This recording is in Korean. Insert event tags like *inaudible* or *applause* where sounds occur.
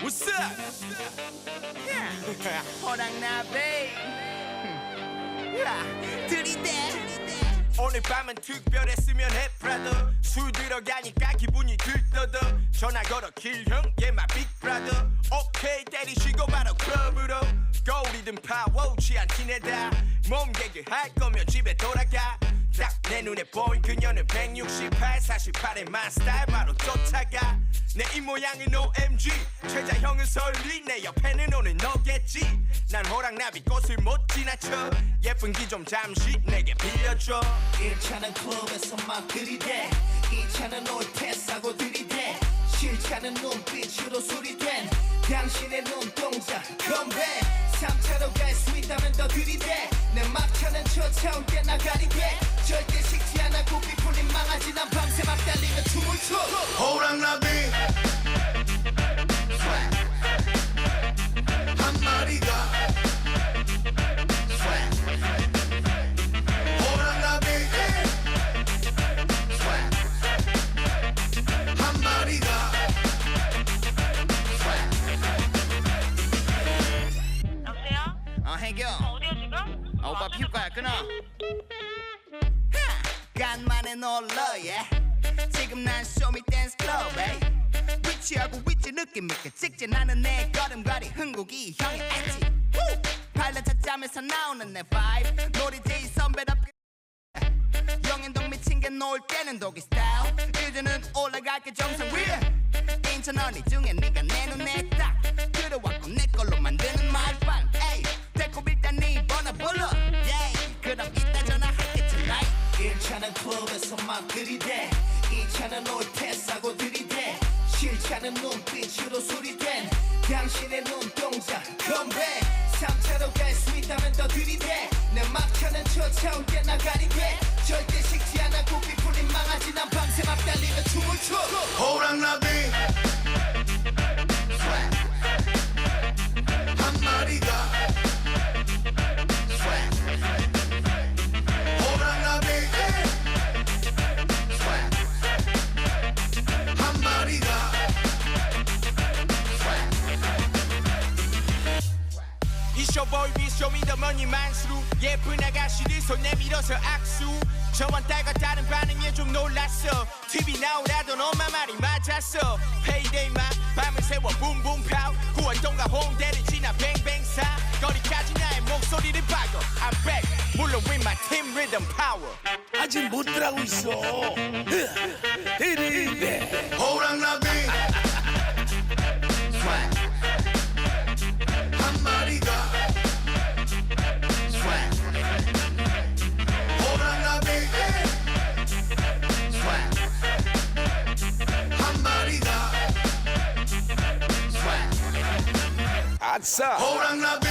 What's up? 호랑나비 *laughs* 들이대. 오늘 밤은 특별했으면 해 브라더 술 들어가니까 기분이 들떠더 전화 걸어 길형 yeah my big brother. 오케이 때리시고 바로 클럽으로. 거울이든 파워 취한 티내다. 몸 개그 할 거면 집에 돌아가 딱 내 눈에 보인 그녀는 168 48의 만 스타일 바로 쫓아가. 내 입모양은 OMG 최자형은 설리. 내 옆에는 오늘 너겠지. 난 호랑나비 꽃을 못 지나쳐. 예쁜 기 좀 잠시 내게 빌려줘. 1차는 클럽에서 막 들이대. 2차는 올테 싸고 들이대. 실차는 눈빛으로 소리된. 당신의 눈동자 컴백 3차로 갈 수 있다면 더 들이대 저차올 때 나가리 돼 절대 식지 않아 고삐 풀린 망하지 난 밤새 막 달리며 춤을 춰. 호랑나비. 한 마리가. 호랑나비. 한 마리가. 여보세요? 어 해경 오빠 피울 거야 끊어. 간만에 놀러 예. 지금 난 쇼미 댄스 클럽에 위치하고 위치 느낌 있게 직진 하는 내 걸음걸이 흥국이 형의 엣지. 발레 찾자면서 나오는 내 vibe. 놀이지 선배답게. 영앤동 미친 게 놀 때는 독일 스타일 이제는 올라갈게 정상 위에 인천 언니 중에 네가 내 차는 클럽에서 막 들이대. 2차는 올테 싸고 들이대. 실차는 눈빛으로 소리된 당신의 눈동자. 컴백 3차로 갈 수 있다면 더 들이대. 내 막차는 저차올 때 나가리 돼. 절대 식지 않아 고삐 풀린 망하지 난 밤새 막 달리며 춤을 춰. 호랑나비 이쇼보이 비쇼미더머니 만수루 예쁜 아가씨들 손 내밀어서 악수. 달과 다른 반응에 좀 놀랐어. TV 나오라던 엄마 말이 맞았어. 페이데이만 밤을 새워 붐붐 파우 구월동과 홍대를 지나 뱅뱅사. 거리까지 나의 목소리를 박어. I'm back 물론 with my team rhythm power. 아직 못 들하고 있어. 이리네. *laughs* 마리가 아싸. 호랑나비